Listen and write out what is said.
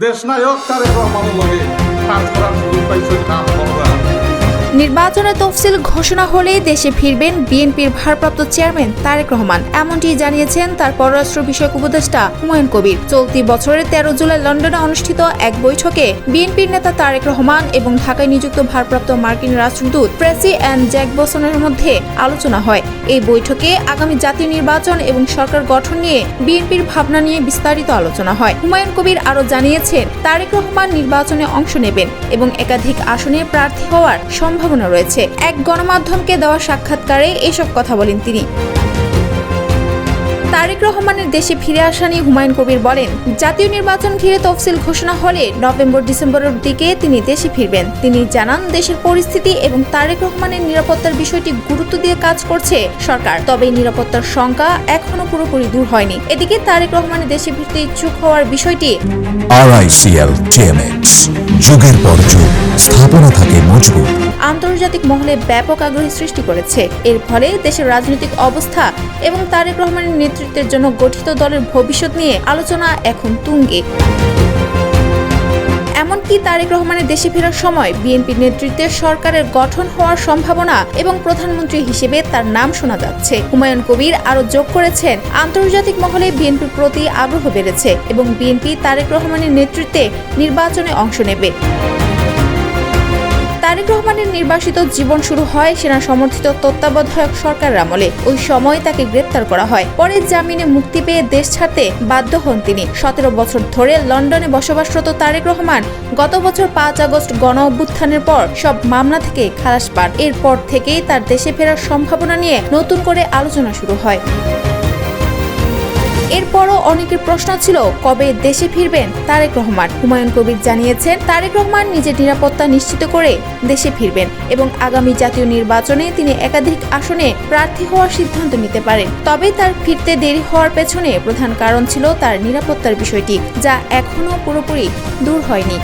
দেশ নায়ক তারেক রহমানের লগে কাজ করার সুযোগ পাইছে করবা নির্বাচনের তফসিল ঘোষণা হলে দেশে ফিরবেন বিএনপির ভারপ্রাপ্ত চেয়ারম্যান তারেক রহমান। এমনটি জানিয়েছেন তার পররাষ্ট্র বিষয়ক উপদেষ্টা হুমায়ুন কবির। চলতি বছরের তেরো জুলাই লন্ডনে অনুষ্ঠিত এক বৈঠকে বিএনপির নেতা তারেক রহমান এবং ঢাকায় নিযুক্ত ভারপ্রাপ্ত মার্কিন রাষ্ট্রদূত প্রেসি অ্যান্ড জ্যাক বসনের মধ্যে আলোচনা হয়। এই বৈঠকে আগামী জাতীয় নির্বাচন এবং সরকার গঠন নিয়ে বিএনপির ভাবনা নিয়ে বিস্তারিত আলোচনা হয়। হুমায়ুন কবির আরও জানিয়েছেন, তারেক রহমান নির্বাচনে অংশ নেবেন এবং একাধিক আসনে প্রার্থী হওয়ার সম্ভাবনা রয়েছে। এক গণমাধ্যমকে দেওয়া সাক্ষাৎকারে এসব কথা বলেন তিনি। তারেক রহমানের দেশে ফিরে আসা নিয়ে হুমায়ুন কবির বলেন, জাতীয় নির্বাচন ঘিরে তফসিল ঘোষণা হলে নভেম্বর ডিসেম্বরের দিকে তিনি দেশে ফিরবেন। তিনি জানান, দেশের পরিস্থিতি এবং তারেক রহমানের নিরাপত্তার বিষয়টি গুরুত্ব দিয়ে কাজ করছে সরকার। তবে নিরাপত্তার শঙ্কা এখনও পুরোপুরি দূর হয়নি। এদিকে তারেক রহমানের দেশে ফিরতে ইচ্ছুক হওয়ার বিষয়টি যুগের পর যুগ, স্থাপনা থাকে মজবুত। আন্তর্জাতিক মহলে ব্যাপক আগ্রহ সৃষ্টি করেছে। এর ফলে দেশের রাজনৈতিক অবস্থা এবং তারেক রহমানের নেতৃত্বের জন্য গঠিত দলের ভবিষ্যৎ নিয়ে আলোচনা এখন তুঙ্গে। এমনকি তারেক রহমানের দেশে ফেরার সময় বিএনপি নেতৃত্বে সরকারের গঠন হওয়ার সম্ভাবনা এবং প্রধানমন্ত্রী হিসেবে তার নাম শোনা যাচ্ছে। হুমায়ুন কবির আরও যোগ করেছেন, আন্তর্জাতিক মহলে বিএনপির প্রতি আগ্রহ বেড়েছে এবং বিএনপি তারেক রহমানের নেতৃত্বে নির্বাচনে অংশ নেবে। তারেক রহমানের নির্বাসিত জীবন শুরু হয় সেনা সমর্থিত তত্ত্বাবধায়ক সরকার আমলে। ওই সময় তাকে গ্রেপ্তার করা হয়। পরে জামিনে মুক্তি পেয়ে দেশ ছাড়তে বাধ্য হন তিনি। সতেরো বছর ধরে লন্ডনে বসবাসরত তারেক রহমান গত বছর পাঁচ আগস্ট গণ অভ্যুত্থানের পর সব মামলা থেকে খালাস পান। এরপর থেকেই তার দেশে ফেরার সম্ভাবনা নিয়ে নতুন করে আলোচনা শুরু হয়। এরপরও অনেকের প্রশ্ন ছিল, কবে দেশে ফিরবেন? তারেক রহমান। হুমায়ুন কবির জানিয়েছেন, তারেক রহমান নিজের নিরাপত্তা নিশ্চিত করে দেশে ফিরবেন এবং আগামী জাতীয় নির্বাচনে তিনি একাধিক আসনে প্রার্থী হওয়ার সিদ্ধান্ত নিতে পারেন। তবে তার ফিরতে দেরি হওয়ার পেছনে প্রধান কারণ ছিল তার নিরাপত্তার বিষয়টি, যা এখনও পুরোপুরি দূর হয়নি।